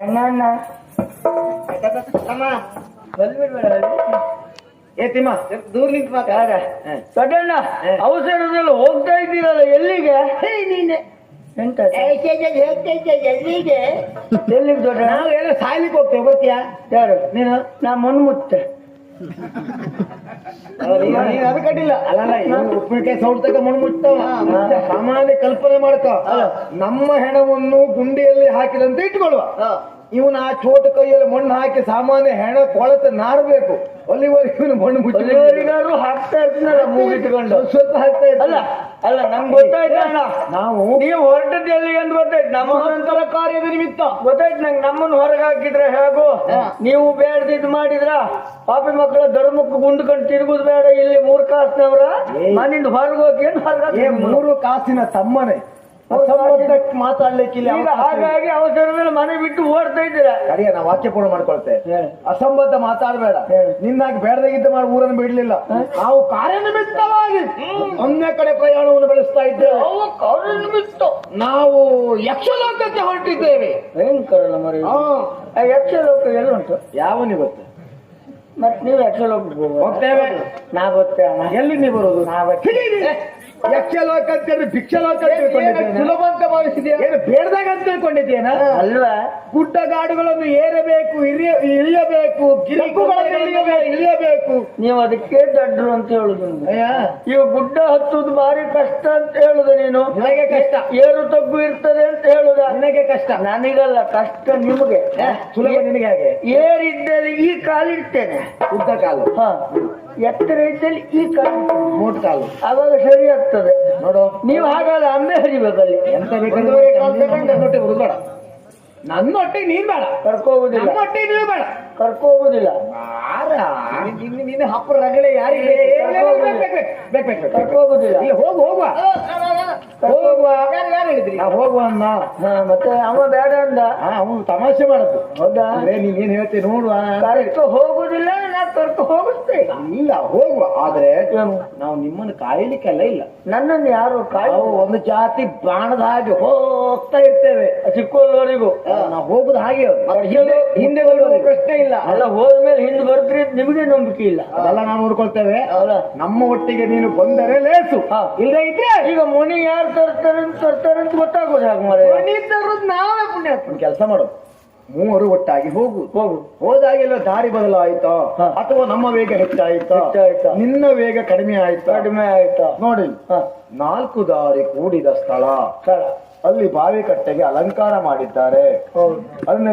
ಅಣ್ಣ ಏ ತಿಮ್ಮ ದೂರ ನಿಂತು ಯಾರ? ದೊಡ್ಡಣ್ಣ ಅವಸರದಲ್ಲಿ ಹೋಗ್ತಾ ಇದ್ದೀರಲ್ಲ ಎಲ್ಲಿಗೆ? ನೀನೆ. ಎಂತ? ಎಲ್ಲಿಗೆ? ದೊಡ್ಡ ನಾವು ಎಲ್ಲ ಸಾಯ್ಲಿಕ್ಕೆ ಹೋಗ್ತೇವೆ ಗೊತ್ತಿಯಾ? ಯಾರು? ನೀನು? ನಾ ಮುನ್ಮುತ್ತೆ. ಅದು ಅಲ್ಲಲ್ಲ ಇವ್ನು ಉಪ್ಪಿನಕಾಯಿ ಮಣ್ಣು ಮುಟ್ತಾವ ಸಾಮಾನ್ಯ ಕಲ್ಪನೆ ಮಾಡ್ತಾವ ನಮ್ಮ ಹೆಣವನ್ನು ಗುಂಡಿಯಲ್ಲಿ ಹಾಕಿದಂತೆ ಇಟ್ಕೊಳ್ಳುವ ಇವನ ಆ ಚೋಟ ಕೈಯಲ್ಲಿ ಮಣ್ಣು ಹಾಕಿ ಸಾಮಾನ್ಯ ಹೆಣ ಕೊಳತ ನಾರಬೇಕು. ಅಲ್ಲಿವರೆಗೆ ಇವನು ಮಣ್ಣು ಮುಚ್ಚಿ ಹಾಕ್ತಾ ಇರ್ತೀನಲ್ಲ ಮೂಗಿಟ್ಕೊಂಡು. ಸ್ವಲ್ಪ ಹಾಕ್ತಾ ಇದ್ದ ಅಲ್ಲ ನಮ್ಗೆ ಗೊತ್ತಾಯ್ತು ಅಣ್ಣ. ನಾವು ನೀವು ಹೊರಟದ್ದು ಎಲ್ಲಿ ಅಂತ ಗೊತ್ತಾಯ್ತು. ನಮ್ಮ ನಂತರ ಕಾರ್ಯದ ನಿಮಿತ್ತ. ಗೊತ್ತಾಯ್ತು ನಂಗೆ ನಮ್ಮನ್ನು ಹೊರಗೆ ಹಾಕಿದ್ರೆ ಹೇಗೋ? ನೀವು ಬೇಡದಿದ್ ಮಾಡಿದ್ರ? ಪಾಪಿ ಮಕ್ಕಳ ಧರ್ಮಕ್ಕೆ ಗುಂಡ್ಕೊಂಡು ತಿರುಗುದು ಬೇಡ. ಇಲ್ಲಿ ಮೂರ್ ಕಾಸಿನವ್ರ. ಮನಿಂದ ಮನೆಯಿಂದ ಹೊರಗೆ ಹೋಗಿ ಏನು ಹೊರಗೆ ಮೂರು ಕಾಸಿನ ತಮ್ಮನೆ. ಮಾತಾಡ್ಲಿಕ್ಕಿಲ್ಲ ಹಾಗಾಗಿ ಹಾಗಾಗಿ ಮೇಲೆ ಮನೆ ಬಿಟ್ಟು ಓಡ್ತಾ ಇದ್ದೀರಾ? ಕರಿಯ ನಾ ವಾಕ್ಯ ಪೂರ್ಣ ಮಾಡ್ಕೊಳ್ತೆ. ಅಸಂಬದ್ಧ ಮಾತಾಡಬೇಡ. ನಿನ್ನಾಗಿ ಬೇಡದಾಗಿದ್ದ ಮಾಡಿ ಊರನ್ನು ಬಿಡ್ಲಿಲ್ಲ. ನಾವು ಕಾರ್ಯನಿಮಿತ್ತವಾಗಿ ಒಂದೇ ಕಡೆ ಪ್ರಯಾಣವನ್ನು ಬೆಳೆಸ್ತಾ ಇದ್ದೇವೆ. ನಾವು ಯಕ್ಷಲೋಕಕ್ಕೆ ಹೊರಟಿದ್ದೇವೆ. ಭಯಂಕರ ಮರಿ? ಯಕ್ಷಲೋಕ ಯಕ್ಷ ಲೋಕ ಎಲ್ಲ ಉಂಟು ಯಾವನಿ ಗೊತ್ತು? ಮತ್ ನೀವು ಯಕ್ಷಲೋಕ ಲೋಕಕ್ಕೆ ಹೋಗ್ಬೋದು. ಹೋಗ್ತೇವೆ. ನಾ ಗೊತ್ತೇ ಎಲ್ಲಿ ನೀವು ಬರೋದು ಯಕ್ಷಲೋಕ ಅಂತೇಳಿ ಭಿಕ್ಷಲೋಕ ಅಂತ ತಿಳ್ಕೊಂಡಿದ್ದೇನೆ. ಸುಲಭ ಅಂತ ಭಾವಿಸಿದ್ಯಾ? ಏನು ಬೇಡದಾಗ ಅಂತ ತಿಳ್ಕೊಂಡಿದ್ದೇನ? ಅಲ್ವಾ? ಗುಡ್ಡಗಾಡುಗಳನ್ನು ಏರಬೇಕು ಇಳಿಯ ಇಳಿಯಬೇಕು ಇಳಿಯಬೇಕು. ಇಳಿಯಬೇಕು. ನೀವು ಅದಕ್ಕೆ ದಡ್ರು ಅಂತ ಹೇಳುದು ನೀವು. ಅಯ್ಯ. ಗುಡ್ಡ ಹತ್ತುದು ಭಾರಿ ಕಷ್ಟ ಅಂತ ಹೇಳುದು ನೀನು. ನನಗೆ ಕಷ್ಟ. ಏರು ತಗ್ಗು ಇರ್ತದೆ ಅಂತ ಹೇಳುದ. ನನಗೆ ಕಷ್ಟ. ನನಗಲ್ಲ ಕಷ್ಟ ನಿಮಗೆ. ಸುಲಭ ನಿನಗೆ ಹಾಗೆ. ಏರಿದ್ದಲ್ಲಿ ಈ ಕಾಲಿಡ್ತೇನೆ ಉದ್ದ ಕಾಲು. ಹ. ಎತ್ತರ ಇದ್ದಲ್ಲಿ ಈ ಕಾಲು ಮೂಟ್ ಕಾಲು. ಅವಾಗ ಸರಿ ಆಗ್ತದೆ. ನೋಡು. ನೀವು ಹಾಗಲ್ಲ ಅಂಬೆ ಹರಿಬೇಕಲ್ಲಿ ಎಂತ ಬೇಕಾದ್ರೆ ಬೇಡ ಹೊಟ್ಟೆ ನೀನ್ ಬೇಡ. ಕರ್ಕೋಗುದಿಲ್ಲ. ಹೊಟ್ಟೆ ನೀವು ಬೇಡ. ಕರ್ಕೋಗುದಿಲ್ಲ. ನಿನ್ನ ನಿನ್ನ ಹಪ್ಪು ರಗಳೆ ಯಾರಿಗೆ ಕರ್ಕೋಗುದಿಲ್ಲ. ಹೋಗು ಹೋಗುವ. ನಾ ಹೋಗುವ ಅನ್ನ ಮತ್ತೆ ಅವ ಬೇಡ ಅಂದ. ಅವನು ತಮಾಷೆ ಮಾಡುದು ಹೌದಾ? ನೀನ್ ಏನ್ ಹೇಳ್ತೀನಿ ನೋಡುವ. ಕರೆಕ್ಟ್ ಹೋಗುದಿಲ್ಲ ನಾ ಹೋಗುತ್ತೆ ಹೋಗಿಸ್ತೇ ಇಲ್ಲ ಹೋಗುವ. ಆದ್ರೆ? ನಾವು ನಿಮ್ಮನ್ನು ಕಾಯಲಿಕ್ಕೆಲ್ಲ ಇಲ್ಲ. ನನ್ನನ್ನು ಯಾರು ಕಾಯ್ ಒಂದು ಜಾತಿ ಬಾಣದ ಹಾಗೆ ಹೋಗ್ತಾ ಇರ್ತೇವೆ. ಚಿಕ್ಕೋಲ್ಲವರಿಗೂ ನಾವು ಹೋಗುದು ಹಾಗೆ ಅದು. ಹಿಂದೆ ಬರುವುದು ಪ್ರಶ್ನೆ ಇಲ್ಲ. ಅಲ್ಲ ಹೋದ್ಮೇಲೆ ಹಿಂದೆ ಬರ್ತೀರಿ ನಿಮಗೆ ನಂಬಿಕೆ ಇಲ್ಲ. ಅದೆಲ್ಲ ನಾವು ನೋಡ್ಕೊಳ್ತೇವೆ. ನಮ್ಮ ಒಟ್ಟಿಗೆ ನೀನು ಬಂದರೆ ಲೇಸು. ಹಾ. ಇಲ್ಲದೆ ಇದ್ರೆ ಈಗ ಮುನಿ ಯಾರು ತರ್ತಾರೆ ಅಂತ ತರ್ತಾರೆ ಅಂತ ಗೊತ್ತಾಗೋದು ಹಾಗೆ ಮರೆ ನಾವೇ ಕೆಲಸ ಮಾಡು. ಮೂವರು ಒಟ್ಟಾಗಿ ಹೋಗು. ಹೋಗು. ಹೋದಾಗೆಲ್ಲ ದಾರಿ ಬದಲಾಯಿತಾ. ಅಥವಾ ನಮ್ಮ ವೇಗ ಹೆಚ್ಚಾಯ್ತಾ? ಹೆಚ್ಚಾಯ್ತಾ? ನಿನ್ನ ವೇಗ ಕಡಿಮೆ ಆಯ್ತಾ? ಕಡಿಮೆ ಆಯ್ತಾ. ನೋಡಿ ನಾಲ್ಕು ದಾರಿ ಕೂಡಿದ ಸ್ಥಳ. ಅಲ್ಲಿ ಬಾವಿ ಕಟ್ಟೆಗೆ ಅಲಂಕಾರ ಮಾಡಿದ್ದಾರೆ. ಅದನ್ನ